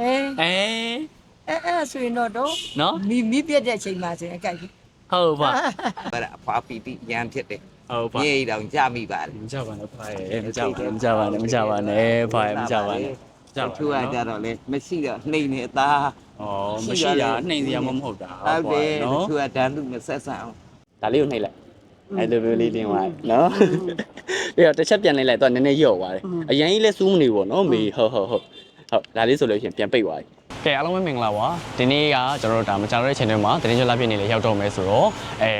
အဲအဲအဲအဲ့ဆိုရင်တော့တော့နော်မီမီပြက်တဲ့အချိန်မှာဆိုရင်အကြိုက်ကြီးဟုတ်ပါအဲ့ဒါအဖွာပီတိရန်ဖြစ်တယ်ဟုတ်ပါမြေတောင်ကြမိပါတယ်မကြပါနဲ့ဖိုင်မကြပါနဲ့မကြပါနဲ့မကြပါနဲ့ဖိုင်မကြပါနဲ့ကြပါသူကကြတော့လေမရှိတော့နှိမ့်နေအသားဩမရှိတာနှိမ်စရာမမဟုတ်တာဟုတ်တယ်နော်သူကတန်းသူမဆက်ဆံအောင်ဒါလေးကိုနှိပ်လိုက်အဲ့လိုမျိုးလေးတင်သွားနော်ပြီးတော့တစ်ချက်ပြန်လိုက်လိုက်တော့နည်းနည်းယော့သွားတယ်အရင်ကြီးလဲစူးမနေဘူးနော်မေဟုတ်ဟုတ်ဟုတ် ဟုတ်ဒါလေးဆိုလို့ရှိရင်ပြန်ပိတ်သွားပြီကဲအားလုံးပဲမင်္ဂလာပါဒီနေ့ကကျွန်တော်တို့ဒါမကြတော့တဲ့ channel မှာတင်းကြလာပြည့်နေလေရောက်တော့မယ်ဆိုတော့အဲ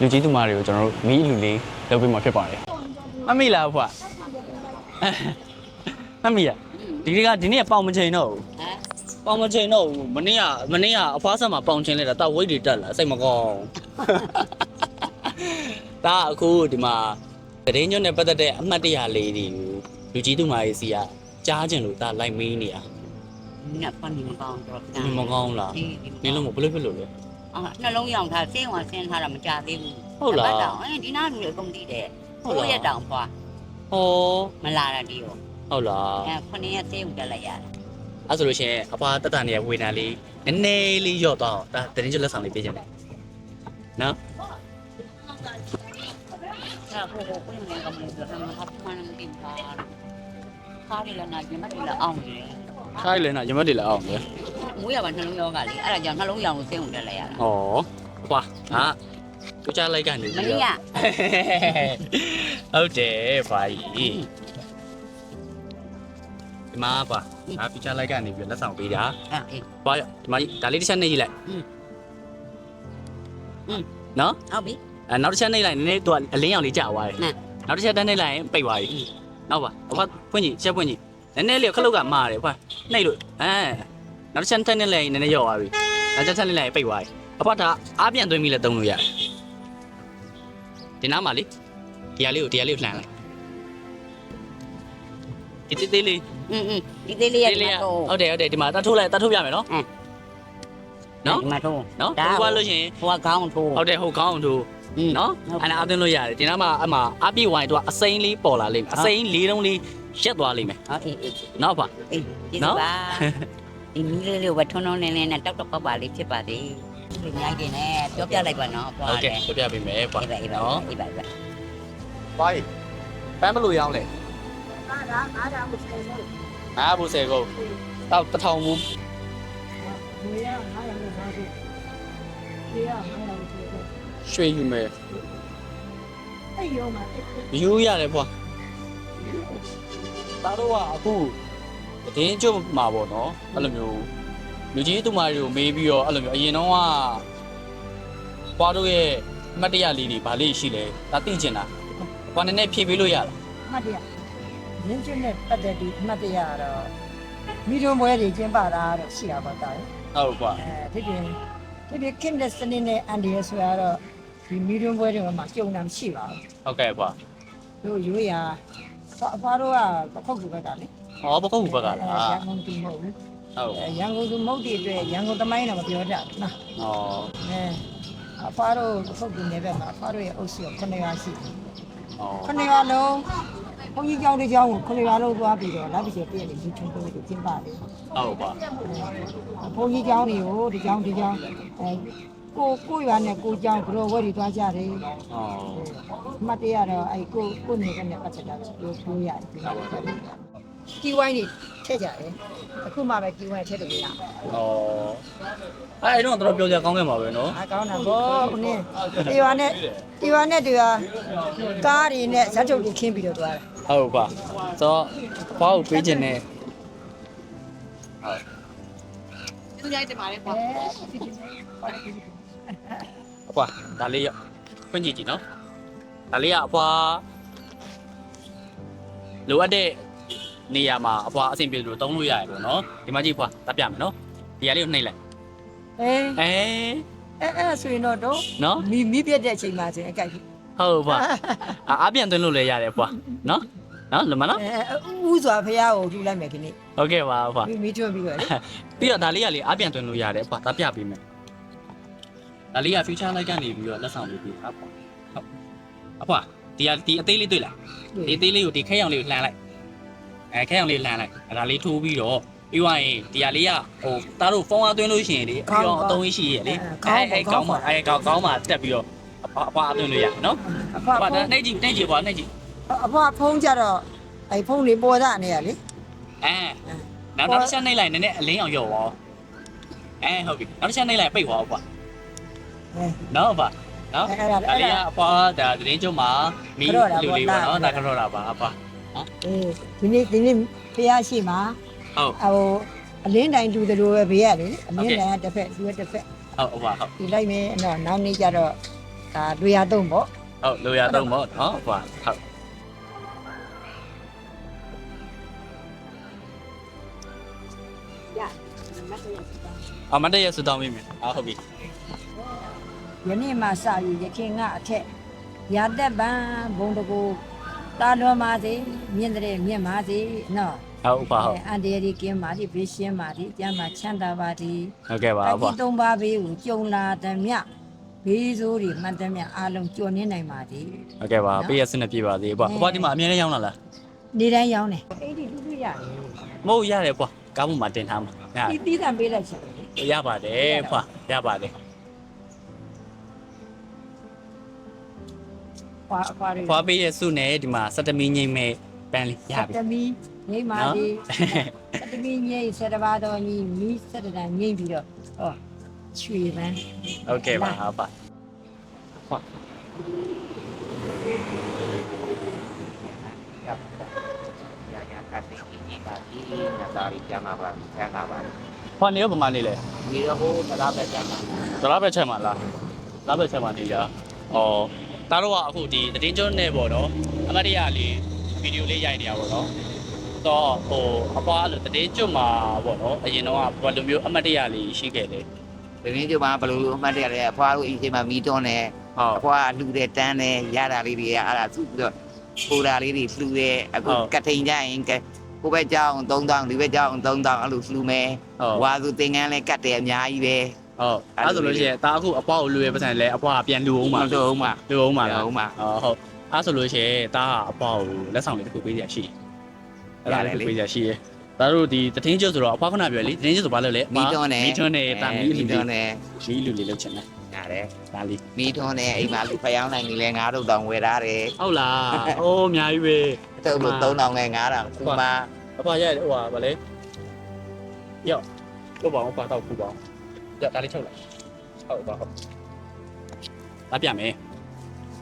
လူကြီးသူမတွေကိုကျွန်တော်တို့မီးလူလေးလုပ်ပေးမှာဖြစ်ပါတယ်မမိလားဖွာမမိရဒီကဒီနေ့ကပေါင်မချိန်တော့ဘူးပေါင်မချိန်တော့ဘူးမနေ့ကမနေ့ကအဖွားဆက်မှာပေါင်ချိန်လိုက်တာတော့ဝိတ်တွေတက်လာစိတ်မကောင်းဒါအခုဒီမှာတရင်ညွန့်နဲ့ပတ်သက်တဲ့အမှတ်တရလေးတွေကိုလူကြီးသူမကြီးစီက ကြားကျင်လို့ဒါလိုက်မေးနေရညက်ဖန်နေမကောင်းတော့ဒီမကောင်းလားဒီဒီလိုမဘယ်လိုဖြစ်လို့လဲအာနှလုံးရောင်ထားဆေးဝင်ဆင်းထားတာမကြသေးဘူးဟုတ်လားတပတ်တောင်အဲဒီနားလူတွေအကုန်တည်တယ်ဟုတ်ဟုတ်လားရက်တောင်ဖွာဟောမလာတာဒီကိုဟုတ်လားအဲခုနှစ်ရက်ဆေးဝင်တက်လိုက်ရတယ်အဲ့ဆိုလို့ရှိရင်အဖွားတက်တာနေရဝေနာလေးနည်းနည်းလေးယော့သွားအောင်ဒါတရင်ကျွတ်လက်ဆောင်လေးပေးခြင်းတယ်နော်အဲဟိုဟိုပြင်နေကမလို့ဆိုတော့မဟာမှန်းမတင်ပါ ခါရီလာနာကျမတိလာအောင်တယ် ခိုင်းလဲနော်ရမတ်တွေလည်းအောင်လေ မွေးရပါနှလုံးရောဂါလေအဲ့ဒါကြောင့်နှလုံးရောင်ကိုဆေးဝင်တက်လိုက်ရတာ ဩအဖွားဟာသူကြားလိုက်ကနေ မ ပြီး နေ့ တော့ က ဟုတ်တယ်ဘာကြီးဒီမှာပါဒါဖီချာလိုက်ကနေပြီးလက်ဆောင်ပေးတာ အေး ဘာရဒီမှာဒါလေးတစ်ချက်နှိပ်ကြည့်လိုက် อืมอืม နော် ဟုတ်ပြီ အဲနောက်တစ်ချက်နှိပ်လိုက်နည်းနည်းသူကအလင်းရောင်လေးကြာသွားတယ် နဲ့ နောက်တစ်ချက်တန်းနှိပ်လိုက်ရင်ပိတ်သွားပြီ နောက်ပါအဖဖွင့်ကြည့်ချက်ဖွင့်ကြည့်နည်းနည်းလေးခလုတ်ကမာတယ်ဖွနှိပ်လို့အဲနောက်တစ်ချက်ထပ်နှိပ်လိုက်ရင်နည်းနည်းရော့သွားပြီနောက်တစ်ချက်ထပ်နှိပ်လိုက်ရင်ပိတ်သွားပြီအဖဒါအားပြန်သွင်းပြီးလဲတုံးလို့ရတယ်ဒီနားမှာလေဒီဟာလေးကိုဒီဟာလေးကိုလှမ်းလိုက်ဒီတေးသေးလေး อืมอืมဒီသေးလေးရ သေး ဒီ လေး မှာ က တော့ ဟုတ်တယ်ဟုတ်တယ်ဒီမှာတတ်ထိုးလိုက်တတ်ထိုးပြမယ်နော် နော်ဒီမှာတော့နော်ဒါထိုးသွားလို့ရှိရင်ဟိုကခေါင်းထိုးဟုတ်တယ်ဟုတ်ကောင်းအောင်ထိုးอืมနော်ဟုတ်အဲ့ဒါအသွင်းလို့ရတယ်ဒီနားမှာအမှအပြည့်ဝိုင်းတော့အစိမ်းလေးပေါ်လာလိမ့်မယ်အစိမ်းလေးတုံးလေးရက်သွားလိမ့်မယ်ဟုတ်အေးအေးနော်ပါအေးဒီနော်ပါဒီမီးလေးလေးကိုထွန်းထွန်းလင်းလင်းနဲ့တောက်တောက်ပပလေးဖြစ်ပါသေးဒီညကျင်နဲ့ပြောပြလိုက်ပါနော်ပွားဟုတ်တယ်ကဲ့ပြပြပေးမယ်ပါအေးပါအေးပါနော်အေးပါအေးပါပါပန်းမလို့ရောင်းလေအားဒါအားဒါကိုဆိုင်လို့ငါဘူးစေကုန်တောက်တစ်ထောင်ဘူးဒီရအားရလို့ပါဆိုဒီ ရအားရလို့ဆိုတော့ရွှေယူမယ်အဲ့ရောမှာယူရတယ်ဖွာဒါတော့ကအခုတည်င်းကျွတ်မှာပေါ့နော်အဲ့လိုမျိုးလူကြီးသူမတွေကိုမေးပြီးတော့အဲ့လိုမျိုးအရင်တော့ကဘွားတို့ရဲ့အမှတ်တရလေးတွေဗာလေးရှိလဲဒါသိကျင်တာဘွားနည်းနည်းဖြည့်ပေးလို့ရလားအမှတ်တရရင်းချင်းနဲ့ပတ်သက်ပြီးအမှတ်တရကတော့မိတို့ဘွဲတွေကျင်းပတာတော့ရှိတာပေါ့တာရယ်ဟုတ်ပါအဲဖြစ်ဖြစ်ဖြစ်ဖြစ်ခင်းတဲ့စနစ်နဲ့အန်ဒီရဆိုရတော့ဒီမိတို့ဘွဲတွေမှာကြုံတာမရှိပါဘူးဟုတ်ကဲ့ပါတို့ရိုးရာအဖွားတို့ကပခုတ်ကူဘက်ကလေဟောပကုတ်ဘက်ကလားရန်ကုန်သူမဟုတ်ဘူးဟုတ်အဲရန်ကုန်သူမဟုတ်တဲ့အတွက်ရန်ကုန်သမိုင်းတော့မပြောတတ်ဘူးနော်ဟောအဲအဖွားတို့ပခုတ်ကူနေဘက်မှာအဖွားတို့ရဲ့အုပ်စုက9ရွာရှိတယ်ဟော9ရွာလုံး ဘုန်းကြီးကျောင်းတစ်ကျောင်းကို9ရွာလုံးသွားပြီးတော့လက်ပြည့်ပြည့်လေးယူထုံးပေးလို့ကျင်းပါတယ်ဟုတ်ပါဘုန်းကြီးကျောင်းတွေကိုဒီကျောင်းဒီကျောင်းအဲကိုကိုရွာနဲ့ကိုကျောင်းဘရောဝဲတွေသွားကြတယ်ဟောအမှတ်တရတော့အဲကိုကိုနေကနဲ့ပတ်သက်တာပြောပြောရတယ်ဒီဝိုင်းတွေထည့်ကြတယ်အခုမှပဲဒီဝိုင်းထည့်လို့မရဘူးဟောအဲ့တော့တော့ပြောကြကောင်းခဲ့မှာပဲနော်အကောင်းတာဗောခုနဒီဝါနဲ့ဒီဝါနဲ့ဒီဝါကားတွေနဲ့ဇက်ထုတ်တွေခင်းပြီးတော့သွားတာ ဟုတ်ပါဆိုတော့ဘာကိုပေးခြင်းနဲ့သူကြိုက်တယ်ပါလေကွာအဖွာဒါလေးရဖွင့်ကြည့်ကြည့်နော်ဒါလေးကအဖွာလိုအပ်တဲ့နေရာမှာအဖွာအဆင်ပြေလို့တုံးလို့ရတယ်ပေါ့နော်ဒီမှာကြည့်ဖွာတပ်ပြမယ်နော်ဒီဟာလေးကိုနှိပ်လိုက်အဲအဲအဲအဲဆိုရင်တော့တော့နော်မီမီပြက်တဲ့အချိန်မှာဆိုရင်အကြိုက်ကြီး ဟုတ်ပါအားပြန်သွင်းလို့လည်းရတယ်ဖွာနော်နော်လမနော်အဲဥစွာဖះကိုလှူလိုက်မယ်ခင်ဗျဟုတ်ကဲ့ပါဖွာမီမီထွန်းပြီးတော့လေပြီးတော့ဒါလေးကလေအားပြန်သွင်းလို့ရတယ်ဖွာတပ်ပြပေးမယ်ဒါလေးက future light ကနေပြီးတော့လက်ဆောင်ပေးပြီးအဖွာဟုတ်အဖွာဒီကဒီအသေးလေးတွေ့လားဒီအသေးလေးကိုဒီခဲရောင်လေးကိုလှမ်းလိုက်အဲခဲရောင်လေးလှမ်းလိုက်အဲဒါလေးထိုးပြီးတော့ပြီးသွားရင်ဒီဟာလေးကဟိုသားတို့ဖုန်းအားသွင်းလို့ရှိရင်လေပြီးတော့အသုံးရှိရလေအဲအဲကောင်းပါအဲကောင်းကောင်းပါတက်ပြီးတော့ အဖွာအဖွာအသွင်းလို့ရနော်အဖွားအဖွာဒါနှိပ်ကြည့်နှိပ်ကြည့်ပါနှိပ်ကြည့်အဖွားဖုံးကြတော့အဲ့ဖုံးလေးပေါ်တာနေရလေအဲနောက်နောက်တစ်ချက်နှိပ်လိုက်နည်းနည်းအလင်းအောင်ရော့ပါအဲဟုတ်ပြီနောက်တစ်ချက်နှိပ်လိုက်ပိတ်သွားပါအဲနော်ပါနော်အဲ့ဒါဒါအဲ့လေးဒါကအဖွာဒါသတင်းကျုံမှာမီးခရော့တာလူပေါ့လေးပေါ့နော်ဒါဒါခရော့တာပါအဖွာအေးဒီနေ့ဒီနေ့ဖះရှိမှာဟုတ်ဟိုအလင်းတိုင်းတူတယ်လို့ပဲဘေးရလေအလင်းတိုင်းကတစ်ဖက်သူကတစ်ဖက်ဟုတ်အဖွာဟုတ်ဒီလိုက်မယ်အဲ့တော့နောက်နေ့ကျတော့ ဒါတွေ့ရတော့ပေါ့ဟုတ်လိုရတော့ပေါ့နော်အဖွာဟုတ်အမတ်တရဆူတောင်းမိမယ်အာဟုတ်ပြီယနေ့မှစယူရခင်ကအထက်ရာသက်ပံဘုံတကူတာတော်ပါစေမြင့်တဲ့မြင့်ပါစေနော်ဟုတ်အဖွာဟုတ်အန်တရီကင်းပါသည်ဘေးရှင်းပါသည်ကျမ်းမှာချမ်းသာပါသည်ဟုတ်ကဲ့ပါအအဖွာဒီသုံးပါးဘေးကိုကြုံလာသည်မြ ဘေးဆိုးတွေမှန်သည်မြအားလုံးကြော်နေနိုင်ပါသည်ဟုတ်ကဲ့ပါပေးရစနစ်ပြပါသေးအဖွာအဖွာဒီမှာအမြဲတမ်းရောက်လာလားနေတိုင်းရောင်းတယ်အဲ့ဒီလူလူရတယ်မဟုတ်ရတယ်အဖွာကားပေါ်မှာတင်ထားမှာရဒီသီးသန့်ပေးလိုက်ချင်တယ်ရပါတယ်အဖွာရပါတယ်ခွာခွာတွေအဖွာပေးရစုနဲ့ဒီမှာစက်တမီငိမ့်မဲ့ပန်းလေးရပြီတမီနေမာနော်ဒီတမီငိမ့်ဆက်တပါတော်ကြီးမီးဆက်တန်ငိမ့်ပြီးတော့ဟောချွေပန်းဟုတ်ကဲ့ပါအဖွာရာရာကတ်တိညီပါဒီငါသားလေးကျမ်းပါ ပါဆန်းပါပါဖွာနေရောပမာနေလဲဒီတော့ဟိုတရားပဲကျမ်းပါဒလားပဲချက်မှာလားလားပဲချက်မှာနေကြဩတားတော့ကအခုဒီတည်င်းကျွန်းနဲ့ပေါ့နော်အမတ်တရလေးဗီဒီယိုလေးရိုက်နေရပါတော့တော့ဟိုအပွားအဲ့လိုတည်င်းကျွန်းမှာပေါ့နော်အရင်တော့ကဘယ်လိုမျိုးအမတ်တရလေးရှိခဲ့လဲဒီနေ့ကျမှဘယ်လိုအမှတ်တရလဲအဖွားတို့အိမ်ချိန်မှာမီးတွန်းတယ်ဟုတ် အဖွားလူတဲ့တန်းတယ်ရတာလေးတွေကအဲ့ဒါသူ့ပြီးတော့ပူတာလေးတွေလှူတယ်အခုဟုတ်ကထိန်ကြရင်ကဲကိုပဲကြောင်း3000ဒီပဲကြောင်း3000အဲ့လိုလှူမယ်ဟုတ်ဝါသူသင်ငန်းလဲကတ်တယ်အများကြီးပဲဟုတ်အဲ့ဆိုလို့ရှိရင်ဒါအခုအပွားကိုလူရဲပတ်စံလဲအပွားကပြန်လူအောင်ပါမလို့ဦးမလူအောင်ပါလားလူအောင်ပါအော်ဟုတ်အဲ့ဆိုလို့ရှိရင်ဒါကအပွားကိုလက်ဆောင်လေးတစ်ခုပေးရရှိအဲ့ဒါလေးတစ်ခုပေးရရှိရဲဒါတို့ဒီတည်င်းကျွန်းဆိုတော့အပွားခဏပြောလေတည်င်းကျွန်းဆိုဘာလို့လဲမီးတွန်းတယ်မီးထွန်းတယ်တာမီးလူမီးလေးတွန်းတယ်မီးလူလေးလောက်ချင်တယ် ရတယ်ဒါလေးမီးထွန်းတယ်အိမ်မှာလူဖျောင်းနိုင်နေလဲ9000တောင်ဝယ်ထားတယ်ဟုတ်လားအိုးအများကြီးပဲတုပ်လို့3000နဲ့9000ခုမှအဖွာရဲ့ဟိုဟာဗလဲယောတို့ပါအောင်ပါတော့ခုပါအောင်ကြောက်ဒါလေးချုပ်လိုက်ဟုတ်ပါဟုတ်လာပြမယ်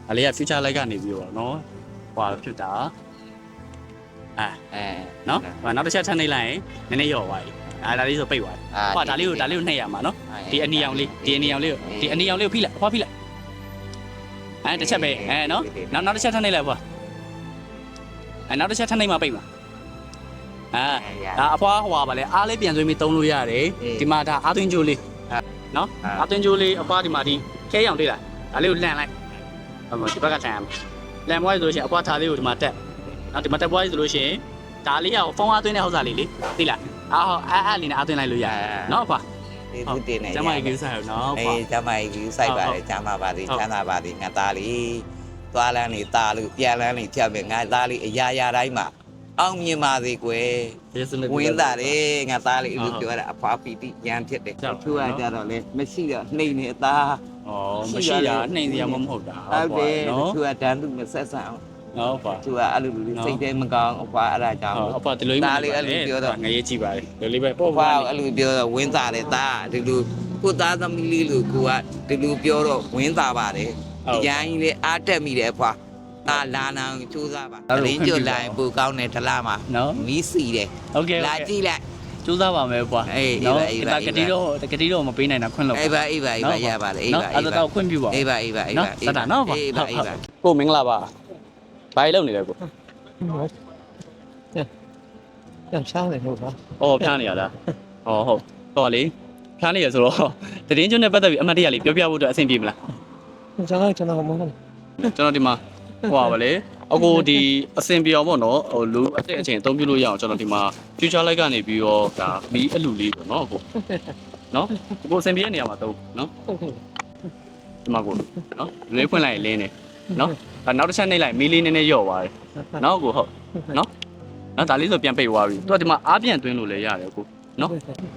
အလေးက future light ကနေပြီးတော့နော်ဟွာဖြစ်တာအဲအဲနော်ဟိုနောက်တစ်ချက်ထပ်နှိပ်လိုက်ရင်နည်းနည်းရော့သွားပြီ အဲဒါလေးဆိုပိတ်သွားတယ်ဟွာဒါလေးကိုဒါလေးကိုနှိပ်ရမှာနော်ဒီအနီအောင်လေးဒီအနီအောင်လေးကိုဒီအနီအောင်လေးကိုဖိလိုက်ဟွာဖိလိုက်အဲတစ်ချက်ပဲအဲနော်နောက်နောက်တစ်ချက်ထပ်နှိပ်လိုက်ဟွာအဲနောက်တစ်ချက်ထပ်နှိပ်မှပိတ်မှာအဲဒါအဖွားဟွာပါလေအားလေးပြန်သွင်းပြီးသုံးလို့ရတယ်အေးဒီမှာဒါအာသွင်းကြိုးလေးအာနော်အာအာသွင်းကြိုးလေးအဖွားဒီမှာဒီခဲရောင်တွေ့လားဒါလေးကိုလှန်လိုက်ဟုတ်ပါဒီဘက်ကလှန်ရမယ်လှန်ပွားရဆိုလို့ရှိရင်အဖွားထားလေးကိုဒီမှာတက်နော်ဒီမှာတက်ပွားရဆိုလို့ရှိရင်ဒါလေးကဖုန်းအားသွင်းတဲ့ဟောက်စားလေးလေသိလား အာဟောအဲ့အဲ့လေးနဲ့အားသွင်းလိုက်လို့ရတယ်နော်အဖွားဒီသူတင်နေကျမကြီးကိစ္စရနော်အအေးဖွားကျမကြီးစိုက်ပါတယ်ကျမပါသေးဟုတ်ချမ်းသာပါသေးငါသားလေးသွားလန်းနေသားလို့ပြန်လန်းနေဖြတ်မယ်ငါသားလေးအရာရာတိုင်းမှာအောင်မြင်ပါစေကွယ်ယေစနစ်ဝင်းသားတယ်ငါသားလေးဟုတ်လို့ပြောတာအဖွားပီတိရန်ဖြစ်တယ်ကြောက်သူကကြတော့လေမရှိတော့နှိမ့်နေအသားဩမရှိတာနှိမ်စရာမမဟုတ်တာဟုတ်တယ်နော်သူကတန်းသူမဆက်ဆံအောင် နော်အဖွားသူကအဲ့လိုလိုစိတ်ထဲမကောင်းအဖွားအဲ့ဒါကြောင့်ဟုတ်အဖွားဒီလိုငရေးကြည့်ပါလေဒီလိုပဲပို့အပါဖွားအဲ့လိုပြောတော့ဝင်းသားတယ်သားဒီလိုကိုသားသမီးလေးလို့ကိုကဒီလိုပြောတော့ဝင်းသားပါတယ်ဟုတ်ဒီတိုင်းလေးအားတက်မိတယ်အဖွာအာလာနာစူးစားပါအရင်းကျွတ်လိုက်ပူကောင်းတဲ့ထလားမှာနော်မီးစီတယ်ဟုတ်ကဲ့လာကြည့်လိုက်ကျိုးစားပါမယ်ကွာအေးအေးနော်ပါအေးပါဒါအေးပါကတိတော့ကတိတော့မပေးနိုင်တာခွင့်လို့အေးပါအေးပါအေးပါရပါလေအေးနော်ပါအဲ့ဒါတော့ခွင့်ပြုပါအေးပါအေးပါအေးနော်ပါစတာနော်ပါအေးပါအေးပါကိုမင်္ဂလာပါ ဘာကြီးလုပ်နေလဲကိုပြန်ချားတယ်ဟုတ်ပါအော်ဖျားနေရလားဟောဟုတ်တော့လေဖျားနေရဆိုတော့တည်င်းကျွန်းနဲ့ပတ်သက်ပြီးအမှတ်တရလေးပြောပြဖို့အတွက်အဆင်ပြေမလားကျွန်တော်ကျွန်တော်မဟုတ်ဘူးကျွန်တော်ဒီမှာဟိုပါဗလေအကိုဒီအဆင်ပြေအောင်ပေါ့နော်ဟိုလူအသက်အချိန်အသုံးပြုလို့ရအောင်ကျွန်တော်ဒီမှာ future light ကနေပြီးတော့ဒါမီးအလူလေးပေါ့နော်အကိုနော်အကိုအဆင်ပြေတဲ့နေရာမှာသုံးနော်ဟုတ်ကဲ့ဒီမှာကိုနော်လေးဖွင့်လိုက်ရင်လင်းနေ နော်ဒါနောက်တစ်ချက်နှိပ်လိုက်မီးလေးနည်းနည်းယော့သွားတယ်နော်ကိုဟုတ်နော်နော်ဒါလေးဆိုပြန်ပိတ်သွားပြီသူကဒီမှာအားပြန်သွင်းလို့လည်းရတယ်ကိုနော်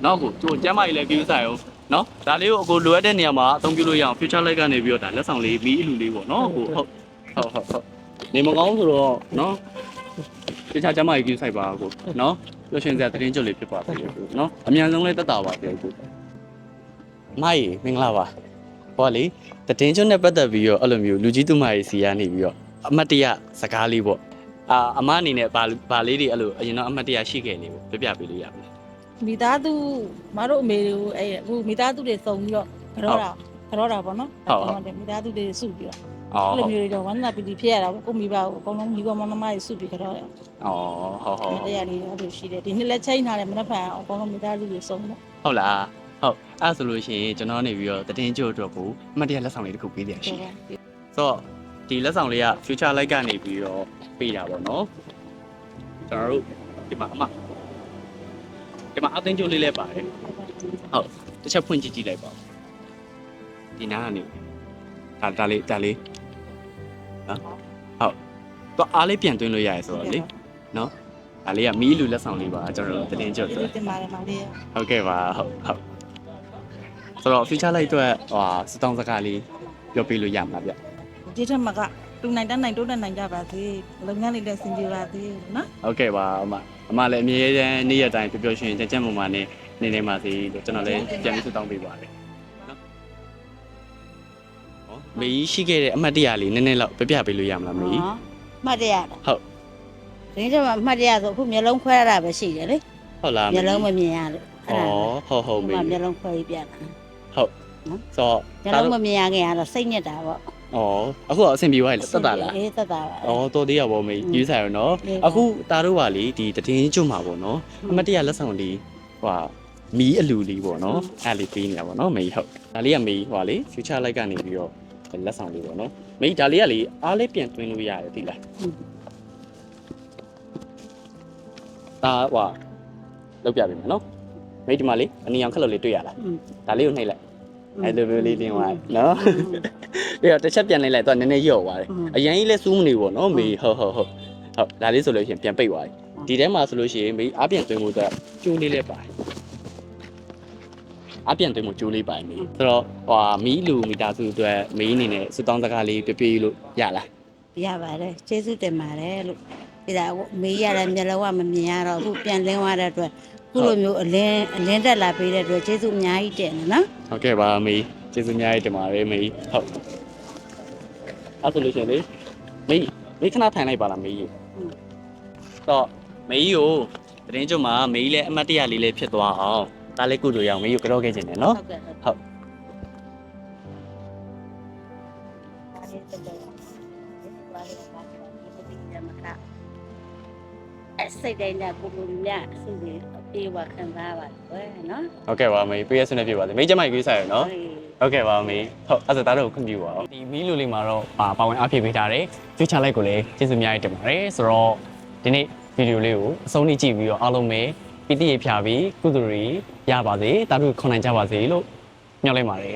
နောက်ကိုသူကျမ်းမာရေးလည်းပြုဆိုင်အောင်နော်ဒါလေးကိုအကိုလိုအပ်တဲ့နေရာမှာအသုံးပြုလို့ရအောင် future light ကနေပြီးတော့ဒါလက်ဆောင်လေးမီးအလူလေးပေါ့နော်ကိုဟုတ်ဟုတ်ဟုတ်ဟုတ်နေမကောင်းဆိုတော့နော်တခြားကျမ်းမာရေးပြုဆိုင်ပါကိုနော်ပျော်ရွှင်စရာသတင်းကြွလေးဖြစ်ပါစေကိုနော်အမြန်ဆုံးလေးတက်တာပါစေကိုမိုင်းမင်္ဂလာပါ ဟောလေသတင်းကျွန်းနဲ့ပတ်သက်ပြီးတော့အဲ့လိုမျိုးလူကြီးသူမကြီးစီကနေပြီးတော့အမတ်တရစကားလေးပေါ့အာအမအနေနဲ့ဗာဗာလေးတွေအဲ့လိုအရင်တော့အမတ်တရရှိခဲ့နေပေါ့ပြပြပေးလို့ရမလားမိသားစုမတို့အမေတွေကိုအဲအခုမိသားစုတွေစုံပြီးတော့ကြောတာကြောတာပေါ့နော်ဟုတ်ဟုတ်တယ်မိသားစုတွေစုပြီးတော့အော်အဲ့ဟုလိုတ်မျိုးတွေတော့ဝမ်းသာပီတိဖြစ်ရတာပေါ့ကိုမိဘကိုအကုန်လုံးမိဘမောင်နှမတွေစုပြီးကြောတယ်อ๋อဟုတ်ဟုတ်တရားလေးအဲ့လိုရှိတယ်ဒီနှစ်လက်ချိန်ထားတယ်မနှက်ဖန်အကုန်လုံးမိသားစုတွေစုံတော့ဟုတ်လား ဟုတ်အဲ့ဒါဆိုလို့ရှိရင်ကျွန်တော်နေပြီးတော့တည်င်းကြိုအတွက်ကိုအမှတ်တရလက်ဆောင်လေးတစ်ခုပေးတယ်ရှိတယ်ဆိုတော့ဒီလက်ဆောင်လေးက future light ကနေပြီးတော့ပေးတာပေါ့နော်ကျွန်တော်တို့ဒီမှာအမဒီမှာအသိန်းကြိုလေးလည်းပါတယ်ဟုတ်တစ်ချက်ဖွင့်ကြည့်ကြည့်လိုက်ပါဦးဒီနားကနေဒါဒါလေးဒါလေးနော်ဟုတ်တော့အားလေးပြန်သွင်းလို့ရတယ်ဆိုတော့လေနော်ဒါလေးကမီးလူလက်ဆောင်လေးပါကျွန်တော်တို့တည်င်းကြိုအတွက်ဒီတင်ပါတယ်မောင်လေးဟုတ်ကဲ့ပါဟုတ်ဟုတ် ဆိုတော့ future light အတွက်ဟိုစတောင်းစကားလေးပြောပြလို့ရမှာဗျဒီထက်မှာကတူနိုင်တန်းနိုင်တိုးတက်နိုင်ကြပါစေလုပ်ငန်းလေးလည်းဆင်ပြေပါစေနော်ဟုတ်ကဲ့ပါအမအမလည်းအမြဲတမ်းနေ့ရက်တိုင်းပျော်ပျော်ရွှင်ရွှင်ကြက်ကြက်မမာနဲ့နေနေပါစေလို့ကျွန်တော်လည်းပြန်ပြီးဆုတောင်းပေးပါတယ်နော်ဟောမေကြီးရှိခဲ့တဲ့အမှတ်တရလေးနည်းနည်းတော့ပြပြပေးလို့ရမလားမေကြီးမှတ်တရတာဟုတ်ဒီနေ့မှမှတ်တရဆိုအခုမျိုးလုံးခွဲရတာပဲရှိတယ်လေဟုတ်လားမျိုးလုံးမမြင်ရလို့ဩဟုတ်ဟုတ်မေမှကြီးမျိုးလုံးခွဲပြီးပြ န်လာဟုတ်ဆိုတော့မျိုးလုံးမမြင်ရခင်ကတော့စိတ်ညစ်တာပေါ့ဩအခုတော့အဆင်ပြေသွားပြီလားတက်တာလားအေးတက်တာပါอ๋อတော်သေးရပါမေးယူဆိုင်ရနော်အေးပါအခုတာတို့ကလေဒီတည်င်းကျွတ်မှာပေါ့နော်အမတ်တရလက်ဆောင်လေးဟိုဟာမီးအလူလေးပေါ့နော်အဲ့လေးပေးနေတာပေါ့နော်မေးဟုတ်ဒါလေးကမေးဟိုဟာလေ future light ကနေပြီးတော့လက်ဆောင်လေးပေါ့နော်မေးဒါလေးကလေအားလေးပြန်သွင်းလို့ရတယ်ဒီလားဒါဟိုဟာလောက်ပြပေးမယ်နော်မေးဒီမှာလေအနီအောင်ခက်လို့လေးတွေ့ရလားဒါလေးကိုနှိပ်လိုက် အဲ့လိုမျိုးလေးတင်သွားနော်ပြီးတော့တစ်ချက်ပြန်လိုက်လိုက်တော့နည်းနည်းရော့သွားတယ်အရင်ကြီးလဲစူးမနေဘူးပေါ့နော်မေဟုတ်ဟုတ်ဟုတ်ဟုတ်ဒါလေးဆိုလို့ရှိရင်ပြန်ပိတ်သွားပြီဒီထဲမှာဆိုလို့ရှိရင်မေအားပြန်သွင်းဖို့အတွက်ကျိုးလေးလည်းပါတယ်အားပြန်သွင်းဖို့ကျိုးလေးပါတယ်မေဆိုတော့ဟွာမီးလူမီတာစုအတွက်မေအနေနဲ့စူတောင်းစကားလေးပြပြလို့ရလားရပါတယ်ကျေးဇူးတင်ပါတယ်လို့ဒီဒါမေးရတဲ့မျက်လုံးကမမြင်ရတော့အခုပြန်လင်းသွားတဲ့အတွက် ခုလိုမျိုးအလင်းအလင်းတက်လာပေးတဲ့အတွက်ကျေးဇူးအများကြီးတင်တယ်နော်ဟုတ်ကဲ့ပါမေကျေးဇူးများကြီးတင်ပါတယ်မေဟုတ်အဲ့ဆိုလို့ရှိရင်လေမေမေခဏထိုင်လိုက်ပါလားမေကြီးတော့မေကြီးကိုတရင်ကျွတ်မှာမေကြီးလည်းအမတ်တရလေးလေးဖြစ်သွားအောင်ဒါလေးကုသိုလ်ရအောင်မေကြီးကိုကြောခဲ့ခြင်းနဲ့နော်ဟုတ်ကဲ့ဟုတ်ဒါလေးတက်တယ်ဘာလဲဘာလဲဒီဒီမကအစိတ်တိုင်းကကိုလိုမြအစီအစဉ်အ ပြေဝခံစားပါကွယ်နော်ဟုတ်ကဲ့ပါမေပေးရဆွနေပြပါစေမေကျမကြီးစားရနော်ဟုတ်ကဲ့ပါမေဟုတ်အဲ့ဒါသားတို့ခွင့်ပြုပါအောင်ဒီမီးလူလေးမှာတော့ပါပါဝင်အားဖြည့်ပေးထားတယ် future light ကိုလည်းကျေးဇူးအများကြီးတင်ပါတယ်ဆိုတော့ဒီနေ့ဗီဒီယိုလေးကိုအဆုံးထိကြည့်ပြီးတော့အားလုံးပဲပီတိရဖြာပြီးကုသိုလ်တွေရပါစေတာတို့ခွန်နိုင်ကြပါစေလို့ညှော်လိုက်ပါတယ်